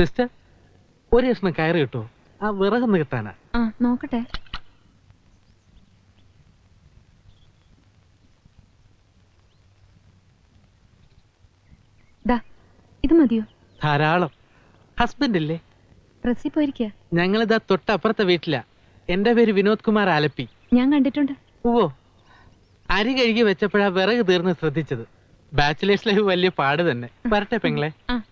Sister ഒരു കഷ്ണം കയറി കിട്ടോ? ആ വിറകൊന്ന് കിട്ടാനാ. ആ നോക്കട്ടെ. ദാ ഇത് മതിയോ? ധാരാളം. ഹസ്ബൻഡ് ഇല്ലേ? പ്രസ്സിൽ പോയിരിക്കുക ഞങ്ങളിതാ തൊട്ടപ്പുറത്തെ വീട്ടിലാ. എന്റെ പേര് വിനോദ് കുമാർ ആലപ്പി. ഞാൻ കണ്ടിട്ടുണ്ട്. ഓ അരി കഴുകി വെച്ചപ്പോഴാ വിറക് തീർന്ന് ശ്രദ്ധിച്ചത്. ബാച്ചിലേഴ്സ് ലൈഫ് വലിയ പാട് തന്നെ. വരട്ടെ പെങ്ങളെ. ആ.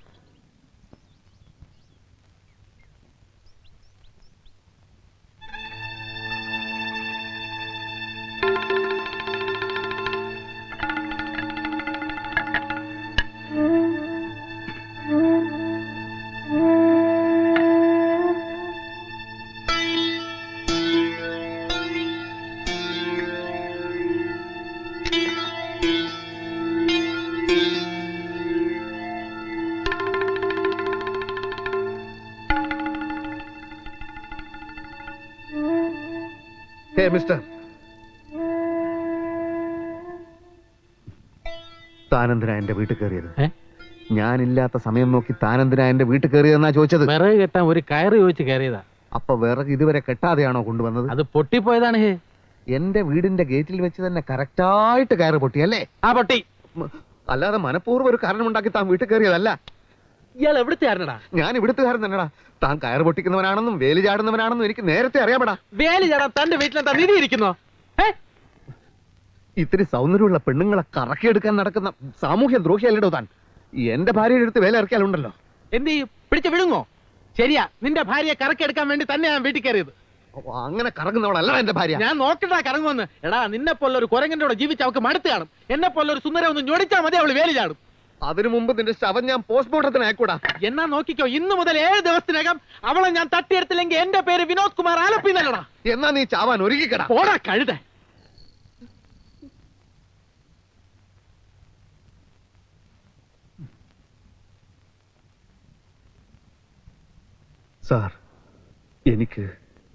Hey mister. താനെന്തിനാ എന്റെ വീട്ടിൽ കയറിയത്? ഞാനില്ലാത്ത സമയം നോക്കി താനെന്തിനാ എന്റെ വീട്ടിൽ കയറിയതെന്നാ ചോദിച്ചത്. വിറക് കെട്ടാൻ ഒരു കയറ് ചോദിച്ച് കയറിയതാ. അപ്പൊ വിറക് ഇതുവരെ കെട്ടാതെയാണോ കൊണ്ടുവന്നത്? അത് പൊട്ടിപ്പോയതാണ്. ഹേ എന്റെ വീടിന്റെ ഗേറ്റിൽ വെച്ച് തന്നെ കറക്റ്റായിട്ട് കയറ് പൊട്ടി അല്ലേ ആ പൊട്ടി. അല്ലാതെ മനഃപൂർവം ഒരു കാരണമുണ്ടാക്കി താൻ വീട്ടിൽ കയറിയതല്ല. ഇയാൾ എവിടുത്തെ ആരണടാ ഞാൻ ഇവിടുത്തുകാരൻ തന്നെടാ. താൻ കയർ പൊട്ടിക്കുന്നവനാണെന്നും വേലി ചാടുന്നവനാണെന്നും എനിക്ക് നേരത്തെ അറിയാമടാ. വേലി ചാടാൻ തന്റെ വീട്ടിലെന്താ നിധി ഇരിക്കുന്നോ? ഏ ഇത്തിരി സൗന്ദര്യമുള്ള പെണ്ണുങ്ങളെ കറക്കിയെടുക്കാൻ നടക്കുന്ന സാമൂഹ്യ ദ്രോഹിയല്ലടോ താൻ. എന്റെ ഭാര്യയുടെ അടുത്ത് വേല ഇറക്കിയാലുണ്ടല്ലോ. എന്ത് ചെയ്യും? പിടിച്ച് വിഴുങ്ങോ? ശരിയാ നിന്റെ ഭാര്യയെ കറക്കെടുക്കാൻ വേണ്ടി തന്നെ ഞാൻ വീട്ടിൽ കയറിയത്. അങ്ങനെ കറങ്ങുന്നവളല്ല എന്റെ ഭാര്യ. ഞാൻ നോക്കട്ടാ കറങ്ങുമെന്ന്. എടാ നിന്നെ പോലെ ഒരു കുരങ്ങന്റെ കൂടെ ജീവിച്ച് അവൾക്ക് മടുത്ത് കാണും. എന്നെ പോലെ ഒരു സുന്ദരം ഒന്ന് ഞൊടിച്ചാൽ മതി അവൾ വേലി ചാടും. അതിനു മുമ്പ് നിന്റെ ശവം ഞാൻ പോസ്റ്റ്മോർട്ടത്തിന് അയക്കൂടാ. എന്നാ നോക്കിക്കോ ഇന്ന് മുതൽ ഏഴ് ദിവസത്തിനകം അവളെ ഞാൻ തട്ടിയെടുത്തില്ലെങ്കിൽ എന്റെ പേര് വിനോദ് കുമാർ ആലപ്പി എന്നല്ലടാ. എന്നാ നീ ചാവാൻ ഒരുക്കിക്കടാ പോടാ കഴുത. സാർ എനിക്ക്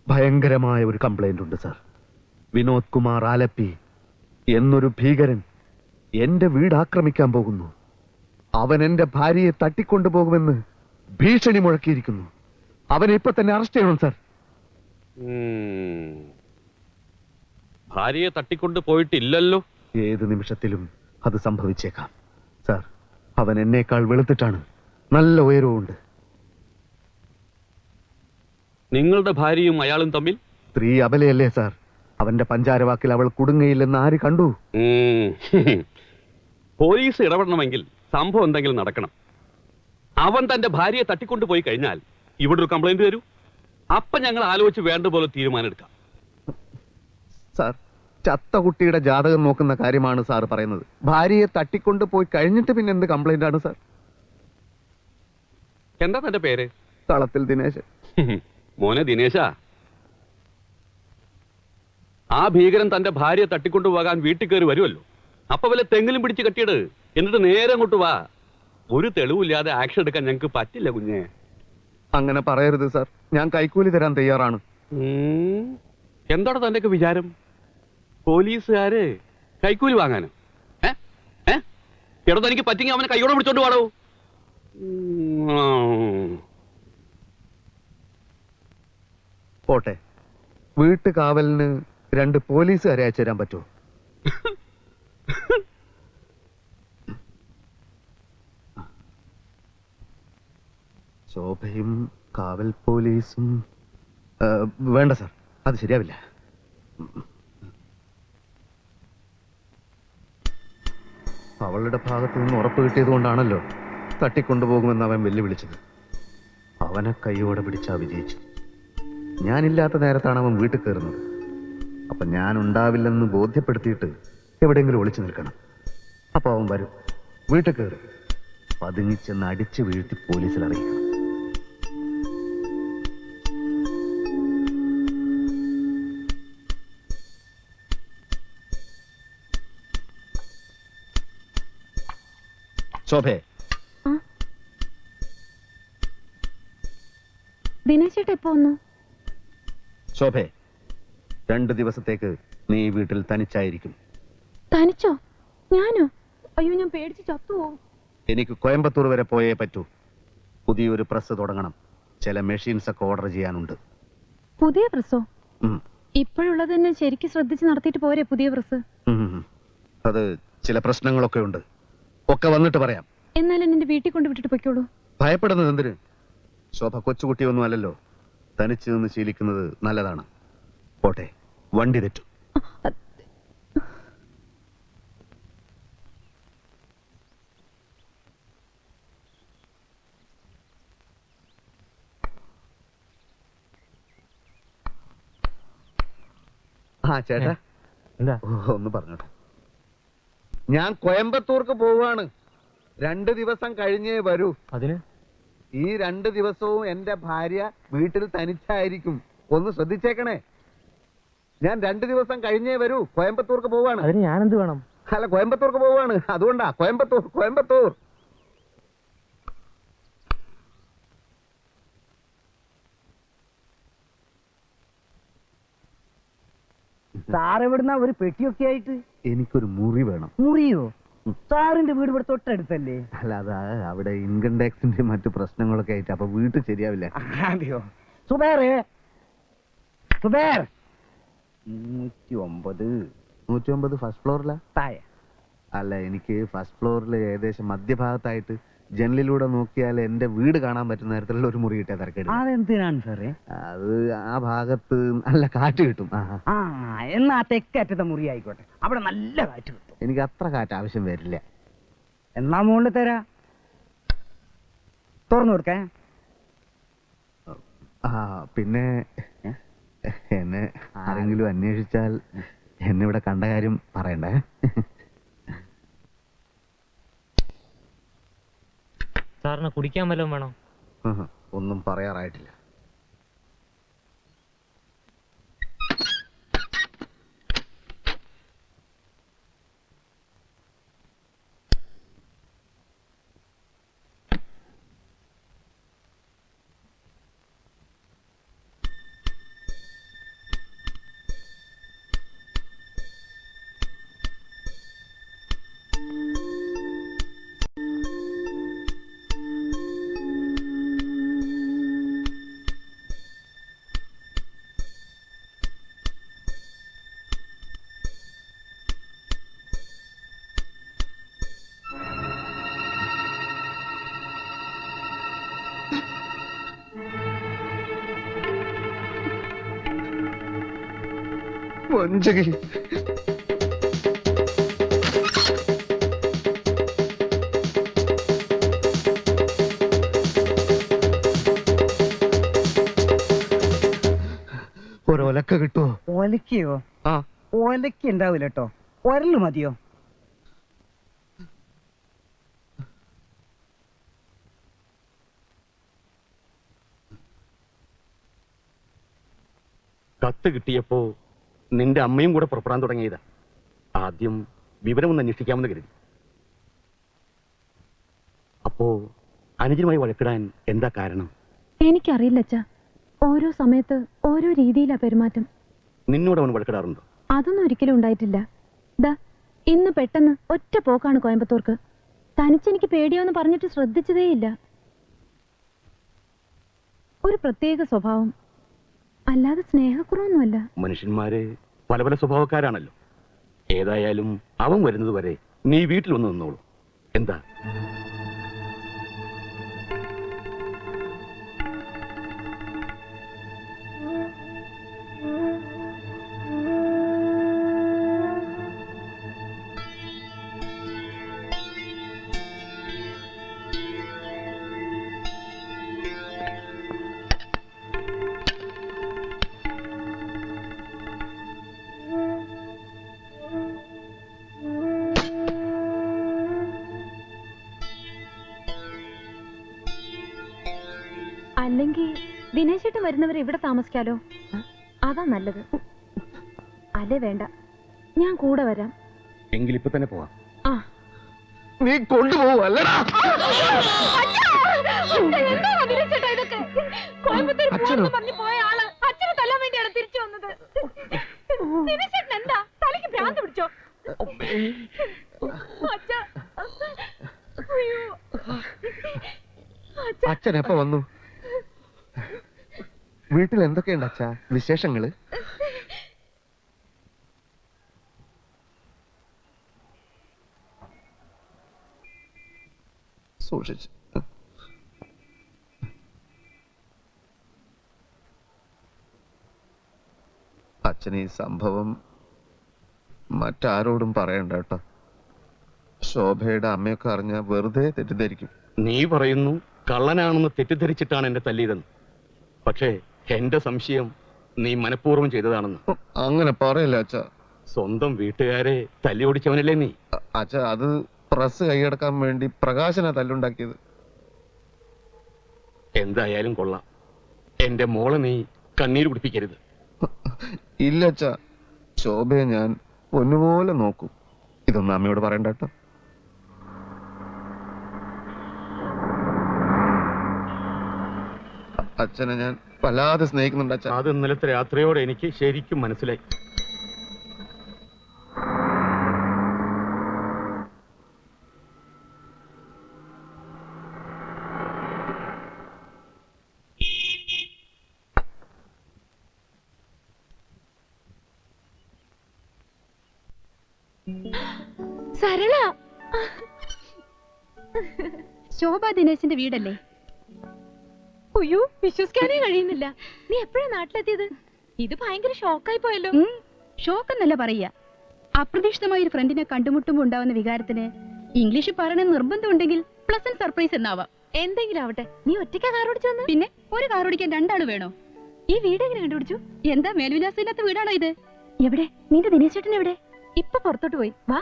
ഭയങ്കരമായ ഒരു കംപ്ലൈന്റ് ഉണ്ട് സാർ. വിനോദ് കുമാർ ആലപ്പി എന്നൊരു ഭീകരൻ എന്റെ വീട് ആക്രമിക്കാൻ പോകുന്നു. അവൻ എന്റെ ഭാര്യയെ തട്ടിക്കൊണ്ടുപോകുമെന്ന് ഭീഷണി മുഴക്കിയിരിക്കുന്നു. അവനെ ഇപ്പൊ തന്നെ അറസ്റ്റ് ചെയ്യണം സാർ. ഭാര്യയെ തട്ടിക്കൊണ്ട് പോയിട്ടില്ലല്ലോ? ഏത് നിമിഷത്തിലും അത് സംഭവിച്ചേക്കാം. സാർ അവൻ എന്നേക്കാൾ വെളുത്തിട്ടാണ്. നല്ല ഉയരവുമുണ്ട്. നിങ്ങളുടെ ഭാര്യയും അയാളും തമ്മിൽ? സ്ത്രീ അബലയല്ലേ സാർ? അവന്റെ പഞ്ചാരവാക്കിൽ അവൾ കുടുങ്ങയില്ലെന്ന് ആര് കണ്ടു. പോലീസ് ഇടപെടണമെങ്കിൽ സംഭവം എന്തെങ്കിലും നടക്കണം. അവൻ തന്റെ ഭാര്യയെ തട്ടിക്കൊണ്ടു പോയി കഴിഞ്ഞാൽ ഇവിടെ ഒരു കംപ്ലൈന്റ് തരൂ അപ്പൊ ഞങ്ങൾ ആലോചിച്ച് വേണ്ട പോലെ തീരുമാനം എടുക്കാം സാർ ചത്ത കുട്ടിയുടെ ജാതകം നോക്കുന്ന കാര്യമാണ് സാർ പറയുന്നത്. ഭാര്യയെ തട്ടിക്കൊണ്ട് പോയി കഴിഞ്ഞിട്ട് പിന്നെ എന്ത് കംപ്ലൈന്റ് ആണ് സാർ? എന്താ തന്റെ പേര്? തളത്തിൽ ദിനേശൻ. മോനെ ദിനേശ. ആ ഭീകരൻ തന്റെ ഭാര്യയെ തട്ടിക്കൊണ്ടു പോകാൻ വീട്ടിൽ കയറി വരുമല്ലോ. അപ്പൊ വല്ല തെങ്ങിലും പിടിച്ച് കെട്ടിയിട്. എന്നിട്ട് നേരെ അങ്ങോട്ട് വാ. ഒരു തെളിവില്ലാതെ ആക്ഷൻ എടുക്കാൻ ഞങ്ങൾക്ക് പറ്റില്ല കുഞ്ഞെ. അങ്ങനെ പറയരുത് സാർ ഞാൻ കൈക്കൂലി തരാൻ തയ്യാറാണ്. എന്താണ് തന്റെ വിചാരം? പോലീസുകാര് കൈക്കൂലി വാങ്ങാനോ. ഏ? എടോ തനിക്ക് പറ്റിങ്ങി അവനെ കൈയോടെ പിടിച്ചോണ്ട് വാടോ. പോട്ടെ. വീട്ടു കാവലിന് രണ്ട് പോലീസുകാരെ അയച്ചു തരാൻ പറ്റുമോ? ശോഭയും കാവൽ പോലീസും വേണ്ട സാർ അത് ശരിയാവില്ല. അവളുടെ ഭാഗത്ത് നിന്ന് ഉറപ്പ് കിട്ടിയത് കൊണ്ടാണല്ലോ തട്ടിക്കൊണ്ടുപോകുമെന്ന് അവൻ വെല്ലുവിളിച്ചത്. അവനെ കൈയോടെ പിടിച്ചാ വിജയിച്ചു. ഞാനില്ലാത്ത നേരത്താണ് അവൻ വീട്ടിൽ കയറുന്നത്. അപ്പൊ ഞാൻ ഉണ്ടാവില്ലെന്ന് ബോധ്യപ്പെടുത്തിയിട്ട് എവിടെയെങ്കിലും ഒളിച്ചു നിൽക്കണം. അപ്പൊ അവൻ വരും. വീട്ടിൽ കയറും. പതുങ്ങിച്ചെന്ന് അടിച്ചു വീഴ്ത്തി പോലീസിൽ അറിയിക്കണം ശോഭേ. എപ്പോ വന്നു? ശോഭേ രണ്ടു ദിവസത്തേക്ക് നീ വീട്ടിൽ തനിച്ചായിരിക്കും. തനിച്ചോ? ഞാനോ? അയ്യോ ഞാൻ പേടിച്ച് ചത്തുപോകും എനിക്ക് കോയമ്പത്തൂർ വരെ പോയേ പറ്റൂ. പുതിയൊരു പ്രസ് തുടങ്ങണം. ചില മെഷീൻസ് ഒക്കെ ഓർഡർ ചെയ്യാനുണ്ട്. പുതിയ പ്രസ്സോ. ഇപ്പോഴുള്ളത് തന്നെ ശരിക്കും ശ്രദ്ധിച്ച് നടത്തിയിട്ട് പോരെ പുതിയ പ്രസ്. അത് ചില പ്രശ്നങ്ങളൊക്കെ ഉണ്ട്. ഒക്കെ വന്നിട്ട് പറയാം. എന്നാലും നിന്റെ വീട്ടിൽ കൊണ്ട് വിട്ടിട്ട് പൊയ്ക്കോളൂ. ഭയപ്പെടുന്നത് എന്തിന്? ശോഭ കൊച്ചുകുട്ടിയൊന്നും അല്ലല്ലോ. തനിച്ച് നിന്ന് ശീലിക്കുന്നത് നല്ലതാണ്. പോട്ടെ വണ്ടി തെറ്റു. ആ ചേട്ടാ. ഒന്ന് പറഞ്ഞോട്ടെ. ഞാൻ കോയമ്പത്തൂർക്ക് പോവാണ് രണ്ട് ദിവസം കഴിഞ്ഞേ വരൂ. അതിന്? ഈ രണ്ട് ദിവസവും എന്റെ ഭാര്യ വീട്ടിൽ തനിച്ചായിരിക്കും. ഒന്ന് ശ്രദ്ധിച്ചേക്കണേ. ഞാൻ രണ്ട് ദിവസം കഴിഞ്ഞേ വരൂ. കോയമ്പത്തൂർക്ക് പോവാണ് അതിന് എന്ത് വേണം? അല്ല കോയമ്പത്തൂർക്ക് പോവാണ് അതുകൊണ്ടാ കോയമ്പത്തൂർ കോയമ്പത്തൂർ. സാർ എവിടുന്ന ഒരു പെട്ടിയൊക്കെ ആയിട്ട്? എനിക്കൊരു മുറി വേണം. മുറിയോ? സാറിന്റെ വീട് ഇവിടെ തൊട്ടടുത്തല്ലേ? അല്ല അതാ അവിടെ ഇൻകം ടാക്സിന്റെ മറ്റു പ്രശ്നങ്ങളൊക്കെ ആയിട്ട് അപ്പൊ വീട്ടിൽ ശരിയാവില്ല. അതെയോ? സുബേറെ? സുബേർ? നൂറ്റി ഒമ്പത് നൂറ്റി ഒമ്പത് ഫസ്റ്റ് ഫ്ലോറിലാ താഴെ. അല്ല എനിക്ക് ഫസ്റ്റ് ഫ്ലോറിൽ ഏകദേശം മധ്യഭാഗത്തായിട്ട് ജനലിലൂടെ നോക്കിയാൽ എന്റെ വീട് കാണാൻ പറ്റുന്ന തരത്തിലുള്ള ഒരു മുറി കിട്ടിയ തിരക്കേട് അതെന്തിനാണ് സാറേ? അത് ആ ഭാഗത്ത് നല്ല കാറ്റ് കിട്ടും. ആ, എന്നാ തെക്കറ്റത്തെ മുറി ആയിക്കോട്ടെ. അവിടെ നല്ല കാറ്റ് കിട്ടും. എനിക്ക് അത്ര കാറ്റ് ആവശ്യം വരില്ല. എന്നാ മുകളിൽ തരാ. തുറന്നു കൊടുക്കേ. ആ പിന്നെ എന്നെ ആരെങ്കിലും അന്വേഷിച്ചാൽ എന്നെ ഇവിടെ കണ്ട കാര്യം പറയണ്ടേ? സാറിന് കുടിക്കാൻ വല്ലതും വേണോ? ഒന്നും പറയാറായിട്ടില്ല. വഞ്ചകി ഒരൊലക്ക കിട്ടുമോ ഒലക്കയോ? ആ. ഒലക്ക ഉണ്ടാവില്ല കേട്ടോ ഒരൽ മതിയോ? കത്ത് കിട്ടിയപ്പോ നിന്റെ അമ്മയും കൂടെ പുറപ്പെടാൻ തുടങ്ങിയതാ. ആദ്യം വിവരമൊന്ന് അന്വേഷിക്കാമെന്ന് കരുതി. അപ്പോ അനുജനുമായി വഴക്കിടാൻ എന്താ കാരണം? എനിക്കറിയില്ല അച്ഛാ. ഓരോ സമയത്ത് ഓരോ രീതിയിലാ പെരുമാറ്റം. നിന്നോട് അവൻ വഴക്കിടാറുണ്ടോ? അതൊന്നും ഒരിക്കലും ഉണ്ടായിട്ടില്ല. ദാ ഇന്ന് പെട്ടെന്ന് ഒറ്റ പോക്കാണ് കോയമ്പത്തൂർക്ക്. തനിച്ചെനിക്ക് പേടിയാന്ന് പറഞ്ഞിട്ട് ശ്രദ്ധിച്ചതേയില്ല. ഒരു പ്രത്യേക സ്വഭാവം. അല്ലാതെ സ്നേഹക്കുറവൊന്നുമല്ല. മനുഷ്യന്മാര് പല പല സ്വഭാവക്കാരാണല്ലോ. ഏതായാലും അവൻ വരുന്നത് വരെ നീ വീട്ടിൽ വന്ന് നിന്നോളൂ. എന്താ? അല്ലെങ്കിൽ ദിനേശേട്ടൻ വരുന്നവർ ഇവിടെ താമസിക്കാലോ? അതാ നല്ലത്. അല്ലേ വേണ്ട. ഞാൻ കൂടെ വരാം. എങ്കിൽ ഇപ്പൊ തന്നെ പോവാം. ആ. നീ കൊണ്ടുപോകും അല്ലടാ അച്ഛനോ? പോയ ആൾ അച്ഛനെ തല്ലാൻ വേണ്ടിയാണ് തിരിച്ചു വന്നത്. ദിനേശേട്ടൻ എന്താ? തലയ്ക്ക് ഭ്രാന്ത് പിടിച്ചോ? അച്ഛാ. അച്ഛാ. അച്ഛ അച്ഛൻ എപ്പോ വന്നു? വീട്ടിൽ എന്തൊക്കെയുണ്ട് അച്ഛാ? വിശേഷങ്ങൾ? സൂക്ഷിച്ച്. അച്ഛൻ ഈ സംഭവം മറ്റാരോടും പറയണ്ട കേട്ടോ. ശോഭയുടെ അമ്മയൊക്കെ അറിഞ്ഞ വെറുതെ തെറ്റിദ്ധരിക്കും. നീ പറയുന്നു കള്ളനാണെന്ന് തെറ്റിദ്ധരിച്ചിട്ടാണ് എന്റെ തല്ലിയതെന്ന്. പക്ഷേ എന്റെ സംശയം നീ മനഃപൂർവം ചെയ്തതാണെന്ന്. അങ്ങനെ പറയല്ല അച്ഛ. സ്വന്തം വീട്ടുകാരെ തല്ലി ഓടിച്ചവനല്ലേ നീ? അച്ഛ അത് പ്രസ് കൈയടക്കാൻ വേണ്ടി പ്രകാശന തല്ലുണ്ടാക്കിയത്. എന്തായാലും കൊള്ളാം. എന്റെ മോളെ നീ കണ്ണീര് കുടിപ്പിക്കരുത്. ഇല്ല അച്ഛ. ശോഭയെ ഞാൻ പൊന്നുപോലെ നോക്കും. ഇതൊന്നും അമ്മയോട് പറയണ്ട കേട്ടോ. അച്ഛനെ ഞാൻ വല്ലാതെ സ്നേഹിക്കുന്നുണ്ട് അച്ഛൻ അത് ഇന്നലത്തെ രാത്രിയോടെ എനിക്ക് ശരിക്കും മനസ്സിലായി. സരള. ശോഭ ദിനേശിന്റെ വീടല്ലേ? വിശ്വസിക്കാനേ കഴിയുന്നില്ല. നീ എപ്പോഴാ നാട്ടിലെത്തിയത്? ഇത് ഭയങ്കര ഷോക്കായി പോയല്ലോ. ഷോക്ക് എന്നല്ല പറയുക. അപ്രതീക്ഷിതമായ ഒരു ഫ്രണ്ടിനെ കണ്ടുമുട്ടുമ്പോൾ ഉണ്ടാവുന്ന വികാരത്തിന് ഇംഗ്ലീഷ് പറയണ നിർബന്ധമുണ്ടെങ്കിൽ പ്ലസന്റ് സർപ്രൈസ് എന്നാവാം. എന്തെങ്കിലും ആവട്ടെ. നീ ഒറ്റയ്ക്കാ കാർ ഓടിച്ചു വന്ന്? പിന്നെ ഒരു കാർ ഓടിക്കാൻ രണ്ടാൾ വേണോ? ഈ വീട് എങ്ങനെ കണ്ടുപിടിച്ചു? എന്താ മേൽവിലാസമില്ലാത്ത വീടാണോ ഇത്? എവിടെ? നിന്റെ ദിനേശ് ചേട്ടൻ എവിടെ? ഇപ്പൊ പുറത്തോട്ട് പോയി. വാ.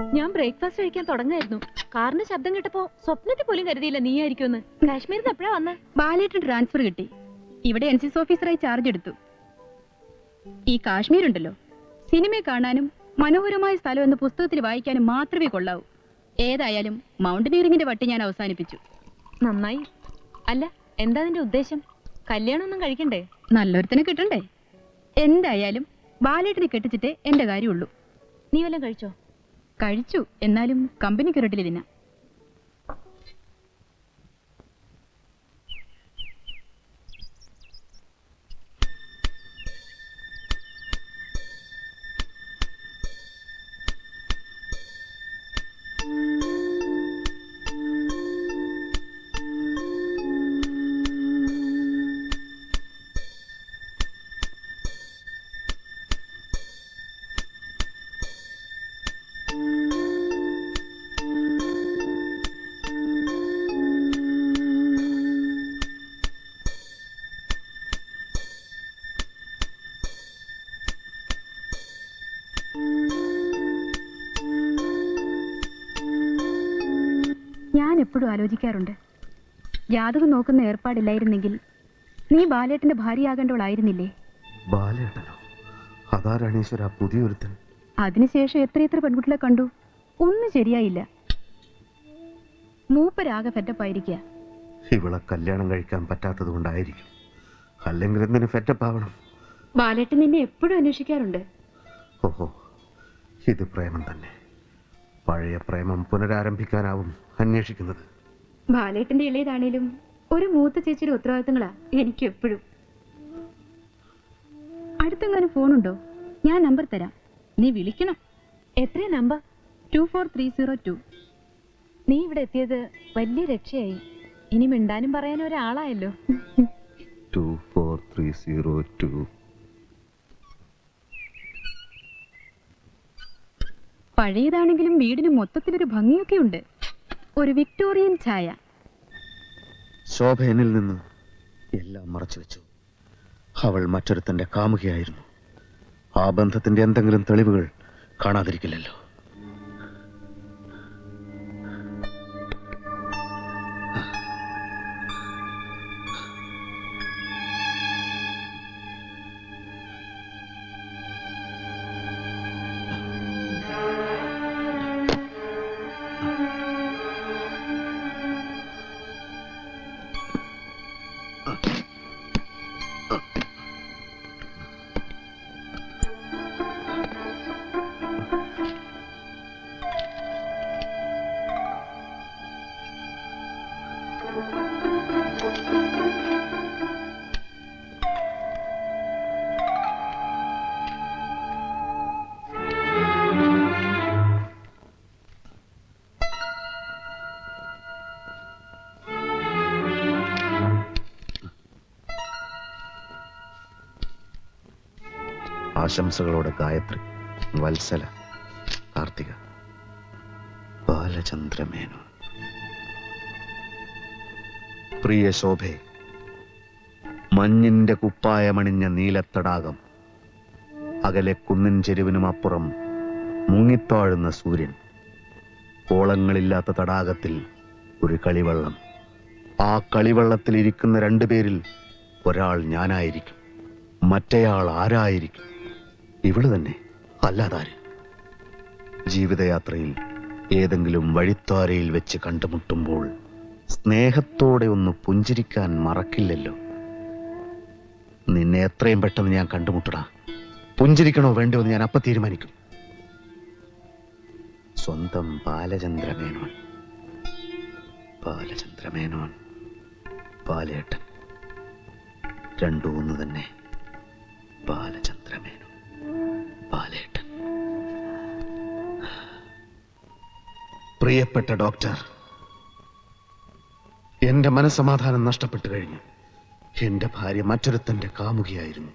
ഞാൻ ബ്രേക്ക്ഫാസ്റ്റ് കഴിക്കാൻ തുടങ്ങായിരുന്നു. കാറിന്റെ ശബ്ദം കേട്ടപ്പോ സ്വപ്നത്തിൽ പോലും കരുതിയില്ല നീ ആയിരിക്കുമെന്ന്. കാശ്മീരിൽ നിന്ന് എപ്പോഴാ വന്ന? ബാലേട്ടൻ ട്രാൻസ്ഫർ കിട്ടി. ഇവിടെ എൻ സി ഓഫീസറായി ചാർജ് എടുത്തു. ഈ കാശ്മീർ ഉണ്ടല്ലോ സിനിമ കാണാനും മനോഹരമായ സ്ഥലം എന്ന പുസ്തകത്തിൽ വായിക്കാനും മാത്രമേ കൊള്ളാവൂ. ഏതായാലും മൗണ്ടനീറിംഗിന്റെ വട്ടി ഞാൻ അവസാനിപ്പിച്ചു. നന്നായി. അല്ല എന്താ നിന്റെ ഉദ്ദേശം? കല്യാണമൊന്നും കഴിക്കണ്ടേ? നല്ലൊരുത്തനെ കിട്ടണ്ടേ? എന്തായാലും ബാലേട്ടിനെ കെട്ടിച്ചിട്ടേ എന്റെ കാര്യമുള്ളൂ. നീ വല്ലതും കഴിച്ചോ? കഴിച്ചു. എന്നാലും കമ്പനി കിരട്ടിൽ എപ്പോഴും ആലോചിക്കാറുണ്ട്. ജാതകം നോക്കുന്ന ഏർപ്പാടില്ലായിരുന്നെങ്കിൽ നീ ബാലേട്ടന്റെ ഭാര്യയാകേണ്ടവളായിരുന്നില്ലേ? ബാലേട്ടനോ? അതാ രണീശ്വര പുതിയൊരുത്തൻ. അതിനുശേഷം എത്രയെത്ര പെൺകുട്ടികളെ കണ്ടു? ഒന്നും ശരിയായില്ല. മൂപ്പരാകെ ഫെറ്റപ്പായിരിക്കുക ഇവളെ കല്യാണം കഴിക്കാൻ പറ്റാത്തത് കൊണ്ടായിരിക്കും. അല്ലെങ്കിൽ എന്തിന് ഫെറ്റപ്പാവണം ബാലേട്ടൻ നിന്നെ എപ്പോഴും അന്വേഷിക്കാറുണ്ട്. ഓഹോ ഇത് പ്രേമം തന്നെ. പഴയ പ്രേമം പുനരാരംഭിക്കാനാവും. അന്വേഷിക്കുന്നത്. ബാലേട്ടന്റെ ഇളയതാണേലും ഒരു മൂത്ത ചേച്ചിയുടെ ഉത്തരവാദിത്തങ്ങളാ എനിക്ക് എപ്പോഴും അടുത്തെങ്ങാനും ഫോണുണ്ടോ? ഞാൻ നമ്പർ തരാം. നീ വിളിക്കണം. എത്രയാ number? Two four three zero two. നീ ഇവിടെ എത്തിയത് വലിയ രക്ഷയായി. ഇനി മിണ്ടാനും പറയാനും ഒരാളായല്ലോ. Two four three zero two. പഴയതാണെങ്കിലും വീടിന് മൊത്തത്തിലൊരു ഭംഗിയൊക്കെ ഉണ്ട് ഒരു വിക്ടോറിയൻ ഛായ ശോഭ എന്നിൽ നിന്ന് എല്ലാം മറച്ചു വെച്ചു. അവൾ മറ്റൊരുത്തന്റെ കാമുകയായിരുന്നു. ആ ബന്ധത്തിന്റെ എന്തെങ്കിലും തെളിവുകൾ കാണാതിരിക്കില്ലല്ലോ. ആശംസകളോടെ ഗായത്രി വത്സല കാർത്തിക ബാലചന്ദ്രമേനോൻ. പ്രിയ ശോഭെ മഞ്ഞിന്റെ കുപ്പായമണിഞ്ഞ നീലത്തടാകം അകലെ കുന്നിൻ ചെരുവിനും അപ്പുറം മുങ്ങിത്താഴുന്ന സൂര്യൻ ഓളങ്ങളില്ലാത്ത തടാകത്തിൽ ഒരു കളിവള്ളം. ആ കളിവള്ളത്തിൽ ഇരിക്കുന്ന രണ്ടുപേരിൽ ഒരാൾ ഞാനായിരിക്കും മറ്റേയാൾ ആരായിരിക്കും? ഇവൾ തന്നെ അല്ലാതാര്? ജീവിതയാത്രയിൽ ഏതെങ്കിലും വഴിത്താരയിൽ വെച്ച് കണ്ടുമുട്ടുമ്പോൾ സ്നേഹത്തോടെ ഒന്ന് പുഞ്ചിരിക്കാൻ മറക്കില്ലല്ലോ. നിന്നെ എത്രയും പെട്ടെന്ന് ഞാൻ കണ്ടുമുട്ടടാ. പുഞ്ചിരിക്കണോ വേണ്ടോ എന്ന് ഞാൻ അപ്പം തീരുമാനിക്കും. സ്വന്തം ബാലചന്ദ്രമേനോൻ. ബാലചന്ദ്രമേനോൻ ബാലേട്ടൻ. രണ്ടു ഒന്ന് തന്നെ. ബാലചന്ദ്രമേനോൻ ബാലേട്ടൻ. പ്രിയപ്പെട്ട ഡോക്ടർ എന്റെ മനസമാധാനം നഷ്ടപ്പെട്ടു കഴിഞ്ഞു. എന്റെ ഭാര്യ മറ്റൊരുത്തന്റെ കാമുകിയായിരുന്നു.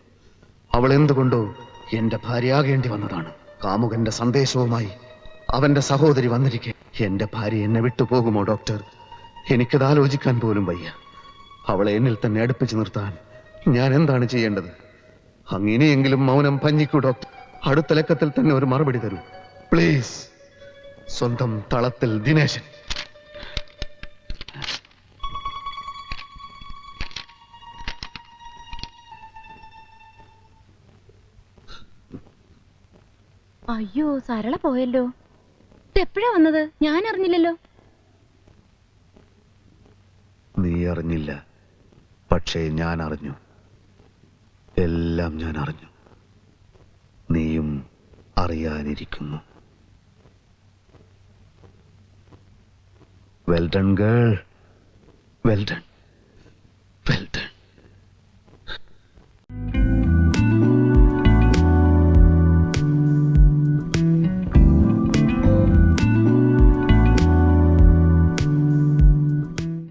അവൾ എന്തുകൊണ്ടോ എന്റെ ഭാര്യയാകേണ്ടി വന്നതാണ്. കാമുകന്റെ സന്ദേശവുമായി അവന്റെ സഹോദരി വന്നിരിക്കെ. എന്റെ ഭാര്യ എന്നെ വിട്ടുപോകുമോ ഡോക്ടർ? എനിക്കത് ആലോചിക്കാൻ പോലും വയ്യ. അവളെ എന്നിൽ തന്നെ അടുപ്പിച്ചു നിർത്താൻ ഞാൻ എന്താണ് ചെയ്യേണ്ടത്? അങ്ങനെയെങ്കിലും മൗനം ഭഞ്ഞിക്കൂ ഡോക്ടർ. അടുത്ത ലക്കത്തിൽ തന്നെ ഒരു മറുപടി തരൂ. പ്ലീസ്. സ്വന്തം തളത്തിൽ ദിനേശൻ. അയ്യോ സരള പോയല്ലോ. എപ്പോഴാ വന്നത്? ഞാൻ അറിഞ്ഞില്ലല്ലോ. നീ അറിഞ്ഞില്ല. പക്ഷേ ഞാൻ അറിഞ്ഞു. എല്ലാം ഞാൻ അറിഞ്ഞു. നീയും അറിയാനിരിക്കുന്നു. Well done girl well done